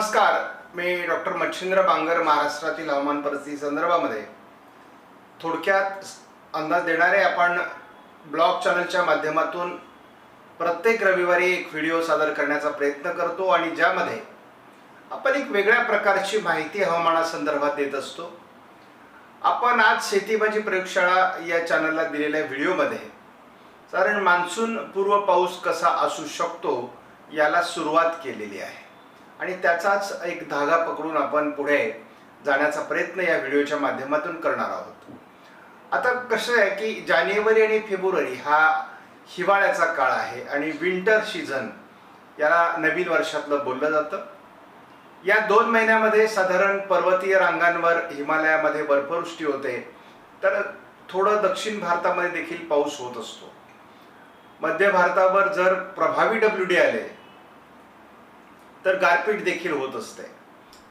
नमस्कार. मी डॉक्टर मच्छिंद्र बांगर महाराष्ट्रातील हवामान परिस्थिती संदर्भामध्ये. थोडक्यात अंदाज देणारे आपण ब्लॉग चॅनलच्या माध्यमातून प्रत्येक रविवारी एक व्हिडिओ सादर करण्याचा प्रयत्न करतो आणि ज्यामध्ये आपण एक वेगळ्या प्रकारची माहिती हवामानासंदर्भात देत असतो. आपण आज शेतीबाजी प्रयोगशाळा या चॅनलला दिलेल्या व्हिडिओमध्ये कारण मान्सून पूर्व पाऊस कसा असू शकतो याला सुरुवात केलेली आहे. आणि त्याचाच एक धागा पकडून आपण पुढे जाण्याचा प्रयत्न या व्हिडिओच्या माध्यमातून करणार आहोत. आता कसं आहे की जानेवारी आणि फेब्रुवारी हा हिवाळ्याचा काळ आहे आणि विंटर सीझन याला नवीन वर्षातलं बोललं जातं. या दोन महिन्यामध्ये साधारण पर्वतीय रांगांवर हिमालयामध्ये बर्फवृष्टी होते. तर थोडं दक्षिण भारतामध्ये देखील पाऊस होत असतो. मध्य भारतावर जर प्रभावी डब्ल्यू डी आले तर गारपीट देखील होत असते.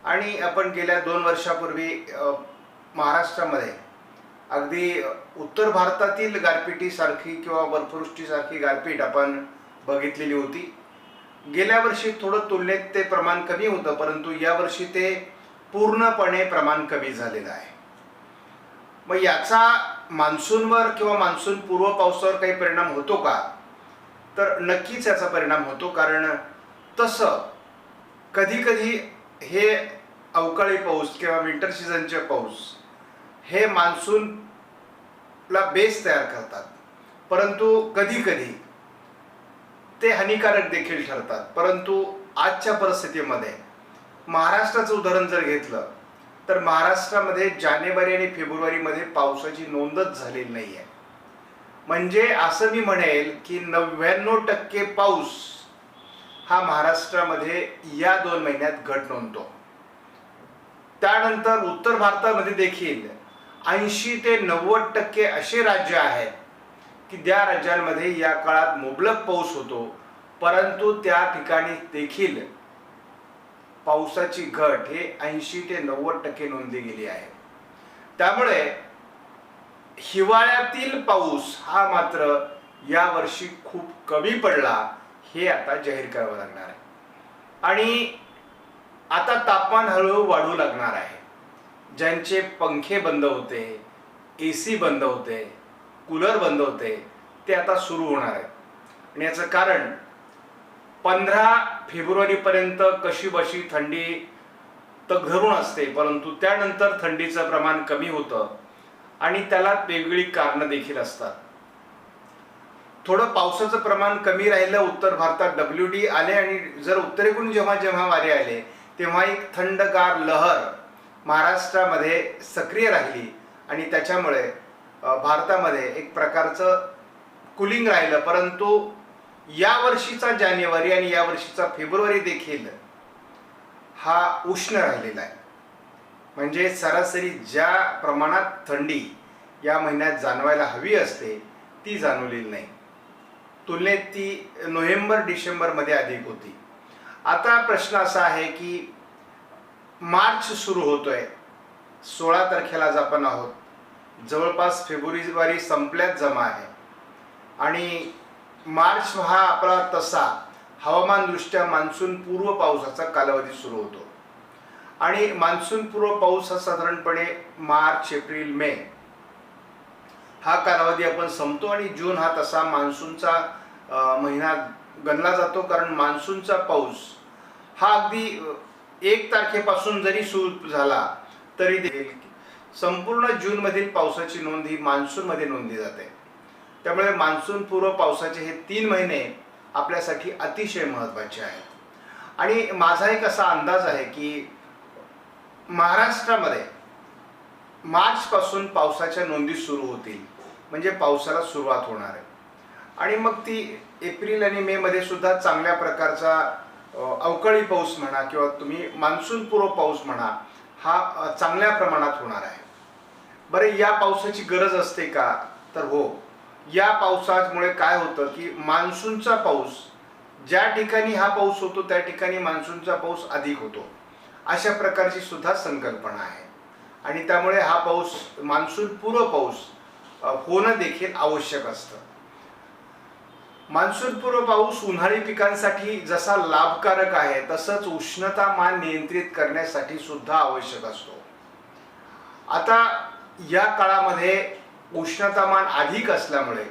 आणि आपण गेल्या दोन वर्षापूर्वी महाराष्ट्रामध्ये अगदी उत्तर भारतातील गारपिटीसारखी किंवा बर्फवृष्टीसारखी गारपीट आपण बघितलेली होती. गेल्या वर्षी थोडं तुलनेत ते प्रमाण कमी होतं परंतु यावर्षी ते पूर्णपणे प्रमाण कमी झालेलं आहे. मग याचा मान्सूनवर किंवा मान्सून पूर्व पावसावर काही परिणाम होतो का? तर नक्कीच याचा परिणाम होतो कारण तसं कधी कधी हे अवकाळी पाऊस किंवा विंटर सीझनचे पाऊस हे मान्सूनला बेस तयार करतात. परंतु कधी कधी ते हानिकारक देखील ठरतात. परंतु आजच्या परिस्थितीमध्ये महाराष्ट्राचं उदाहरण जर घेतलं तर महाराष्ट्रामध्ये जानेवारी आणि फेब्रुवारीमध्ये पावसाची नोंदच झालेली नाही आहे म्हणजे असं मी म्हणेल की नव्याण्णव टक्के पाऊस हा महाराष्ट्रामध्ये या दोन महिन्यात घट नोंदतो. त्यानंतर उत्तर भारतामध्ये देखील ऐंशी ते नव्वद टक्के असे राज्य आहेत की त्या राज्यांमध्ये या काळात मुबलक पाऊस होतो. परंतु त्या ठिकाणी देखील पावसाची घट हे ऐंशी ते नव्वद टक्के नोंदली गेली आहे. त्यामुळे हिवाळ्यातील पाऊस हा मात्र यावर्षी खूप कमी पडला. हे आता जाहीर करावं लागणार आहे. आणि आता तापमान हळूहळू वाढू लागणार आहे. ज्यांचे पंखे बंद होते ए सी बंद होते कूलर बंद होते ते आता सुरू होणार आहे आणि याचं कारण पंधरा फेब्रुवारीपर्यंत कशी बशी थंडी तर घरून असते परंतु त्यानंतर थंडीचं प्रमाण कमी होतं आणि त्याला वेगवेगळी कारणं देखील असतात. थोडं पावसाचं प्रमाण कमी राहिलं उत्तर भारतात डब्ल्यू डी आले आणि जर उत्तरेकडून जेव्हा जेव्हा वारे आले तेव्हा एक थंडगार लहर महाराष्ट्रामध्ये सक्रिय राहिली आणि त्याच्यामुळे भारतामध्ये एक प्रकारचं कुलिंग राहिलं. परंतु यावर्षीचा जानेवारी आणि यावर्षीचा फेब्रुवारी देखील हा उष्ण राहिलेला आहे. म्हणजे सरासरी ज्या प्रमाणात थंडी या महिन्यात जाणवायला हवी असते ती जाणवलेली नाही. तुलनेत ती नोव्हेंबर डिसेंबरमध्ये अधिक होती. आता प्रश्न असा आहे की मार्च सुरू होतोय. सोळा तारखेला आपण आहोत. जवळपास फेब्रुवारी संपल्यात जमा आहे. आणि मार्च हा आपला तसा हवामानदृष्ट्या मान्सून पूर्व पावसाचा कालावधी सुरू होतो. आणि मान्सून पूर्व पाऊस हा साधारणपणे मार्च एप्रिल मे हा कालावधी आपण संपतो आणि जून हा तसा मान्सूनचा महिना गणला जातो. कारण मान्सूनचा पाऊस हा अगदी एक तारखेपासून जरी सुरू झाला तरी देखील संपूर्ण जूनमधील पावसाची नोंद ही मान्सूनमध्ये नोंदली जाते. त्यामुळे मान्सून पूर्व पावसाचे हे तीन महिने आपल्यासाठी अतिशय महत्त्वाचे आहेत. आणि माझा एक असा अंदाज आहे की महाराष्ट्रामध्ये मार्चपासून पावसाच्या नोंदी सुरू होतील. म्हणजे पावसाला सुरुवात होणार आहे. आणि मग ती एप्रिल आणि मे मध्ये सुद्धा चांगल्या प्रकारचा अवकाळी पाऊस म्हणा किंवा तुम्ही मान्सूनपूर्व पाऊस म्हणा हा चांगल्या प्रमाणात होणार आहे. बरं या पावसाची गरज असते का? तर हो. या पावसामुळे काय होतं की मान्सूनचा पाऊस ज्या ठिकाणी हा पाऊस होतो त्या ठिकाणी मान्सूनचा पाऊस अधिक होतो. अशा प्रकारची सुद्धा संकल्पना आहे. आणि त्यामुळे हा पाऊस मान्सून पूर्व पाऊस होणं देखील आवश्यक असतं. मान्सूनपूर्व पाऊस उन्हाळी पिकांसाठी जसा लाभकारक आहे तसंच उष्णतामान नियंत्रित करण्यासाठी सुद्धा आवश्यक असतो. आता या काळामध्ये उष्णतामान अधिक असल्यामुळे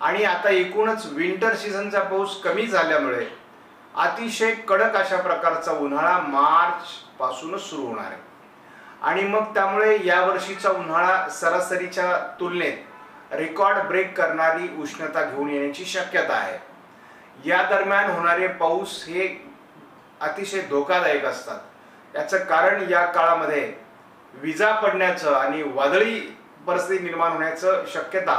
आणि आता एकूणच विंटर सीझनचा पाऊस कमी झाल्यामुळे अतिशय कडक अशा प्रकारचा उन्हाळा मार्च पासूनच सुरू होणार आहे. आणि मग त्यामुळे यावर्षीचा उन्हाळा सरासरीच्या तुलनेत रेकॉर्ड ब्रेक करणारी उष्णता घेऊन येण्याची शक्यता आहे. या दरम्यान होणारे पाऊस हे अतिशय धोकादायक असतात. याचं कारण या काळामध्ये विजा पडण्याचं आणि वादळी परिस्थिती निर्माण होण्याचं शक्यता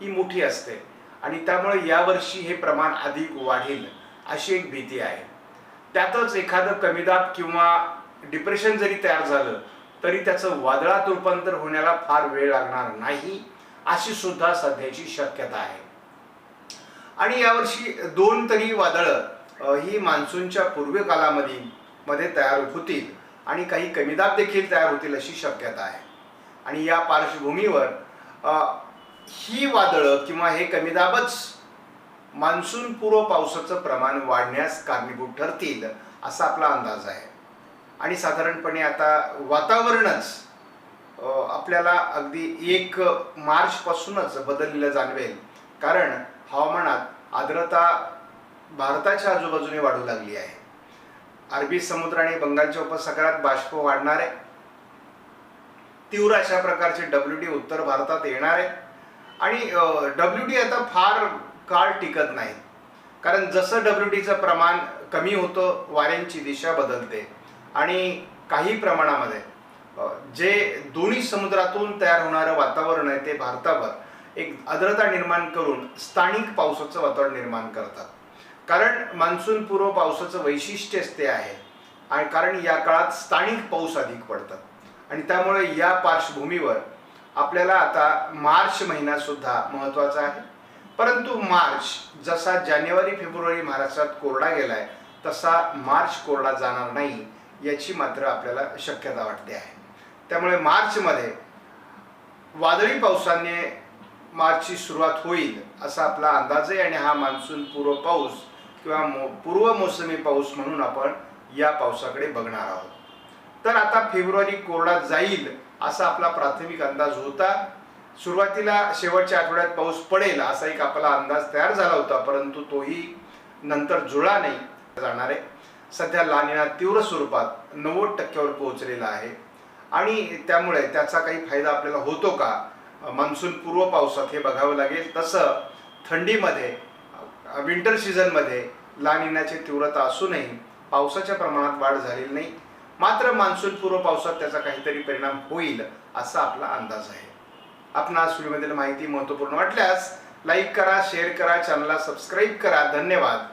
ही मोठी असते आणि त्यामुळे यावर्षी हे प्रमाण अधिक वाढेल अशी एक भीती आहे. त्यातच एखादं कमीदाब किंवा डिप्रेशन जरी तयार झालं तरी त्याचं वादळात रूपांतर होण्याला फार वेळ लागणार नाही अशी सुद्धा सध्याची शक्यता आहे. आणि यावर्षी दोन तरी वादळं ही मान्सूनच्या पूर्व कालामध्ये मध्ये तयार होतील आणि काही कमीदाब देखील तयार होतील अशी शक्यता आहे. आणि या पार्श्वभूमीवर ही वादळं किंवा हे कमीदाबच मान्सून पूर्व पावसाचं प्रमाण वाढण्यास कारणीभूत ठरतील असा आपला अंदाज आहे. आणि साधारणपणे आता वातावरणच आपल्याला अगदी एक मार्चपासूनच बदललेलं जाणवेल. कारण हवामानात आर्द्रता भारताच्या आजूबाजूने वाढू लागली आहे. अरबी समुद्र आणि बंगालच्या उपसागरात बाष्प वाढणार आहे. तीव्र अशा प्रकारचे डब्ल्यू डी उत्तर भारतात येणार आहे. आणि डब्ल्यू डी आता फार काळ टिकत नाही. कारण जसं डब्ल्यू डीचं प्रमाण कमी होतं वाऱ्यांची दिशा बदलते. आणि काही प्रमाणामध्ये जे दोन्ही समुद्रातून तयार होणारं वातावरण आहे ते भारतावर एक आर्द्रता निर्माण करून स्थानिक पावसाचं वातावरण निर्माण करतात. कारण मान्सून पूर्व पावसाचं वैशिष्ट्यच ते आहे आणि कारण या काळात स्थानिक पाऊस अधिक पडतात. आणि त्यामुळे या पार्श्वभूमीवर आपल्याला आता मार्च महिना सुद्धा महत्त्वाचा आहे. परंतु मार्च जसा जानेवारी फेब्रुवारी महाराष्ट्रात कोरडा गेलाय तसा मार्च कोरडा जाणार नाही. याची मात्र आपल्याला शक्यता वाटते आहे. त्यामुळे मार्चमध्ये वादळी पावसाने मार्चची सुरुवात होईल असा आपला अंदाज आहे आणि हा मान्सून पूर्व पाऊस किंवा मो पूर्व मोसमी पाऊस म्हणून आपण या पावसाकडे बघणार आहोत. तर आता फेब्रुवारी कोरडा जाईल असा आपला प्राथमिक अंदाज होता. सुरुवातीला शेवटच्या आठवड्यात पाऊस पडेल असा एक आपला अंदाज तयार झाला होता परंतु तोही नंतर जुळला नाही. जाणार आहे सध्या लानिना तीव्र स्वरूपात नव्वद टक्क्यावर पोहोचलेला आहे. आणि त्यामुळे त्याचा काही फायदा आपल्याला होतो का? मान्सून पूर्व पावसात हे बघावं लागेल. तसं थंडीमध्ये विंटर सीझनमध्ये लानिनाची तीव्रता असूनही पावसाच्या प्रमाणात वाढ झालेली नाही. मात्र मान्सून पूर्व पावसात त्याचा काहीतरी परिणाम होईल असा आपला अंदाज आहे. आपणास व्हिडिओमधील माहिती महत्त्वपूर्ण वाटल्यास लाईक करा शेअर करा चॅनलला सबस्क्राईब करा. धन्यवाद.